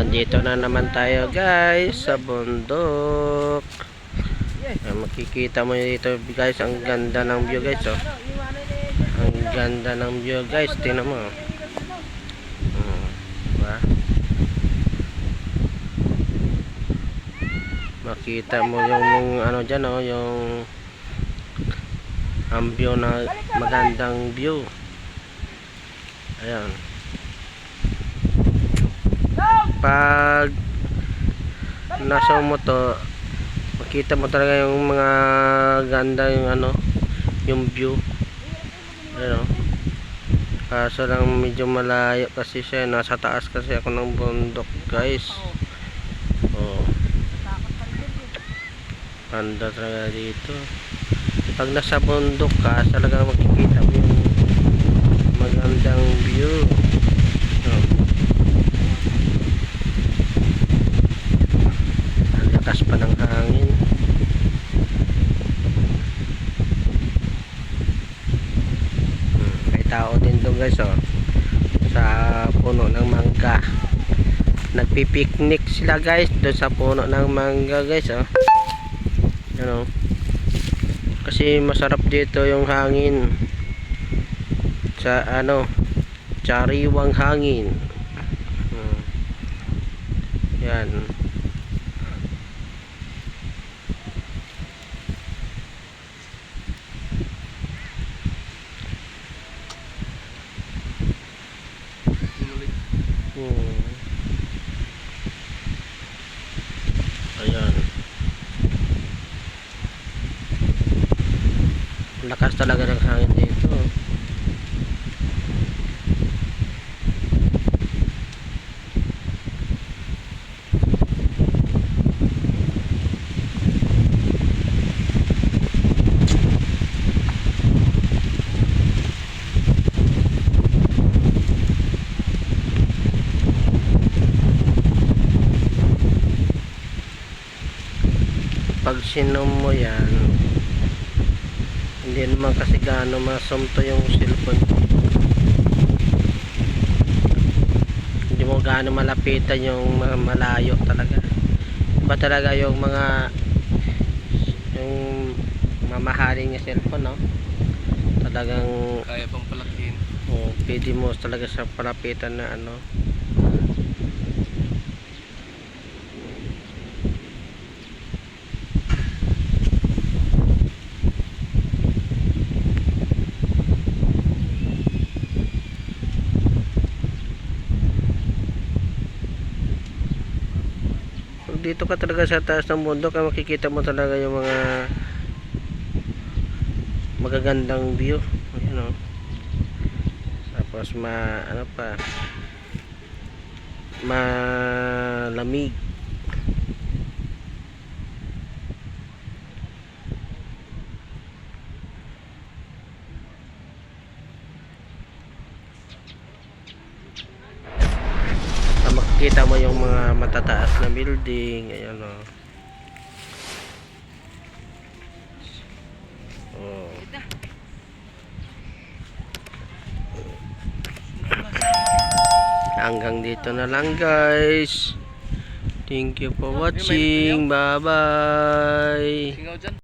Nandito na naman tayo guys sa bundok. Ayan, makikita mo dito guys ang ganda ng view guys oh. Ang ganda ng view guys, tingnan mo. oh. Diba? Makita mo yung ano diyan oh, yung ang view na magandang view. Ayan. Pag nasa mo to, makita mo talaga yung mga ganda yung ano, yung view. Ayan o. Kaso lang medyo malayo kasi siya. Nasa taas kasi ako ng bundok guys. Oh. Ganda talaga dito. Pag nasa bundok ka, talaga makikita mo yung magandang view. Oh. Ang lakas pa ng hangin. Hmm, may tao din doon guys oh. Sa puno ng mangga. Nagpipiknik sila guys doon sa puno ng mangga guys oh. Ano? Kasi masarap dito yung hangin. Sa ano? Sariwang hangin. Hmm. Yan. Hmm. Ayan. Lakas talaga ng hangin dito. Pag sinom mo yan, hindi naman kasi gaano masumto yung cellphone. Hindi mo gaano malapitan yung malayo talaga. Iba talaga yung mga yung mamahalin niya cellphone, no? Talagang Kaya pang palakin. oh, pwede mo talaga sa palapitan na ano. Dito ka talaga sa taas ng bundok, ay makikita mo talaga yung mga magagandang view. Ayan o. Tapos ma ano pa malamig. Ah, makikita mo yung mga matataas na building ayan o oh. hanggang dito na lang guys. Thank you for watching. bye bye.